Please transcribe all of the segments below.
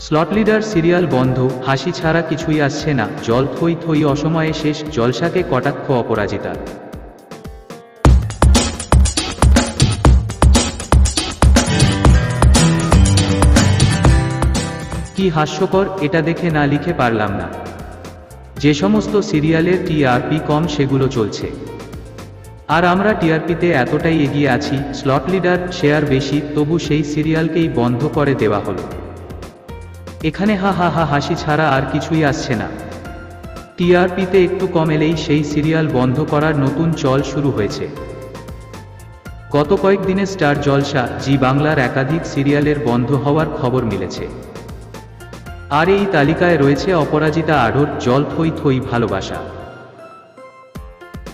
Slot leader serial বন্ধ, হাসি ছাড়া কিছুই আসছে না, জল থই থই অসময়ে শেষ, জলসাকে কটাক্ষ অপরাজিতা। কি হাস্যকর, এটা দেখে না লিখে পারলাম না। যে সমস্ত সিরিয়ালের টিআরপি কম, সেগুলো চলছে। আর আমরা টিআরপিতে এতটাই এগিয়ে আছি, স্লট লিডার, শেয়ার বেশি, তবু সেই সিরিয়ালকেই বন্ধ করে দেওয়া হলো। এখানে হা হা হা হাসি ছাড়া আর কিছুই আসছে না। টিআরপিতে একটু কম এলেই সেই সিরিয়াল বন্ধ করার নতুন চল শুরু হয়েছে। গত কয়েকদিনে স্টার জলসা, জি বাংলার একাধিক সিরিয়ালের বন্ধ হওয়ার খবর মিলেছে। আর এই তালিকায় রয়েছে অপরাজিতা আড়র জল থই থই ভালোবাসা।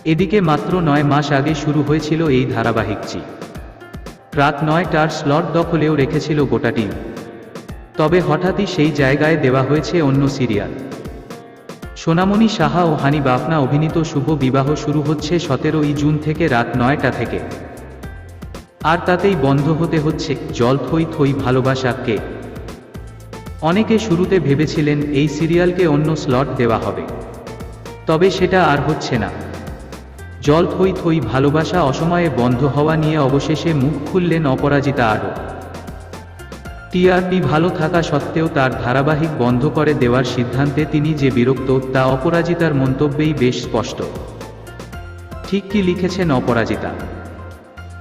এদিকে মাত্র নয় মাস আগে শুরু হয়েছিল এই ধারাবাহিকটি রাত নয়টার স্লট দখলেও রেখেছিল গোটা টিম। তবে হঠাৎই সেই জায়গায় দেওয়া হয়েছে অন্য সিরিয়াল। সোনামণি সাহা ও হানি বাফনা অভিনীত শুভ বিবাহ শুরু হচ্ছে সতেরোই জুন থেকে রাত নয়টা থেকে। আর তাতেই বন্ধ হতে হচ্ছে জল থই থই ভালোবাসাকে অনেকে শুরুতে ভেবেছিলেন এই সিরিয়ালকে অন্য স্লট দেওয়া হবে। তবে সেটা আর হচ্ছে না। জল থই থই ভালোবাসা অসময়ে বন্ধ হওয়া নিয়ে অবশেষে মুখ খুললেন অপরাজিতা আরও। টিআরপি ভালো থাকা সত্ত্বেও তার ধারাবাহিক বন্ধ করে দেওয়ার সিদ্ধান্তে তিনি যে বিরক্ত, তা অপরাজিতার মন্তব্যেই বেশ স্পষ্ট। ঠিক কি লিখেছেন অপরাজিতা?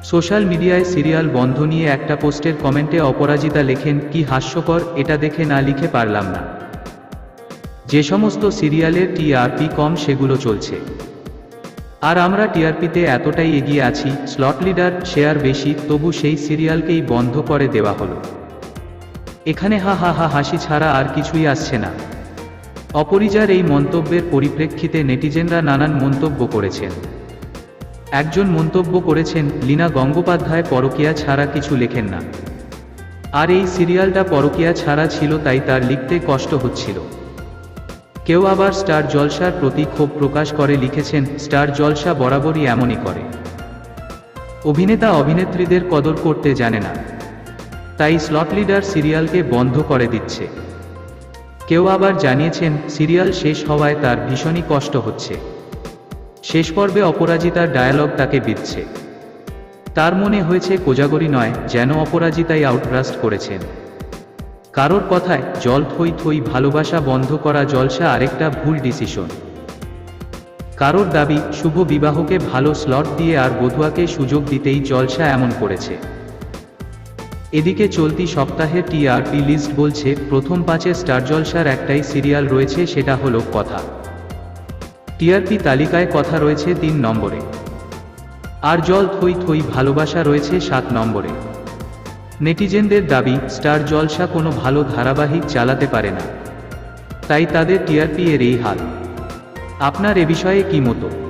সোশ্যাল মিডিয়ায় সিরিয়াল বন্ধ নিয়ে একটা পোস্টের কমেন্টে অপরাজিতা লেখেন, কি হাস্যকর, এটা দেখে না লিখে পারলাম না। যে সমস্ত সিরিয়ালের টিআরপি কম, সেগুলো চলছে। আর আমরা টিআরপিতে এতটাই এগিয়ে আছি, স্লট লিডার, শেয়ার বেশি, তবু সেই সিরিয়ালকেই বন্ধ করে দেওয়া হলো। এখানে হা হা হা হাসি ছাড়া আর কিছুই আসছে না। অপরিজার এই মন্তব্যের পরিপ্রেক্ষিতে নেটিজেনরা নানান মন্তব্য করেছেন। একজন মন্তব্য করেছেন, লীনা গঙ্গোপাধ্যায় পরকিয়া ছাড়া কিছু লেখেন না। আর এই সিরিয়ালটা পরকিয়া ছাড়া ছিল, তাই তার লিখতে কষ্ট হচ্ছিল। কেউ আবার স্টার জলসার প্রতি ক্ষোভ প্রকাশ করে লিখেছেন, স্টার জলসা বরাবরই এমনই করে। অভিনেতা অভিনেত্রীদের কদর করতে জানে না। তাই স্লট লিডার সিরিয়ালকে বন্ধ করে দিচ্ছে। কেউ আবার জানিয়েছেন, সিরিয়াল শেষ হওয়ায় তার ভীষণই কষ্ট হচ্ছে। শেষ পর্বে অপরাজিতার ডায়ালগ তাকে বিচ্ছে তার মনে হয়েছে কোজাগরি নয়, যেন অপরাজিতাই আউটরাস্ট করেছেন। কারোর কথায় জল থই থই ভালোবাসা বন্ধ করা জলসা আরেকটা ভুল ডিসিশন কারোর দাবি, শুভ বিবাহকে ভালো স্লট দিয়ে আর বধুয়াকে সুযোগ দিতেই জলসা এমন করেছে। এদিকে চলতি সপ্তাহে টিআরপি লিস্ট বলছে, প্রথম পাঁচে স্টার জলসার একটাই সিরিয়াল রয়েছে, সেটা হলো কথা। টিআরপি তালিকায় কথা রয়েছে তিন নম্বরে। আর জল থই থই ভালোবাসা রয়েছে সাত নম্বরে। নেটিজেনদের দাবি, স্টার জলসা কোনো ভালো ধারাবাহিক চালাতে পারে না। তাই তাদের টিআরপি এর এই হাল। আপনার এ বিষয়ে কি মতো?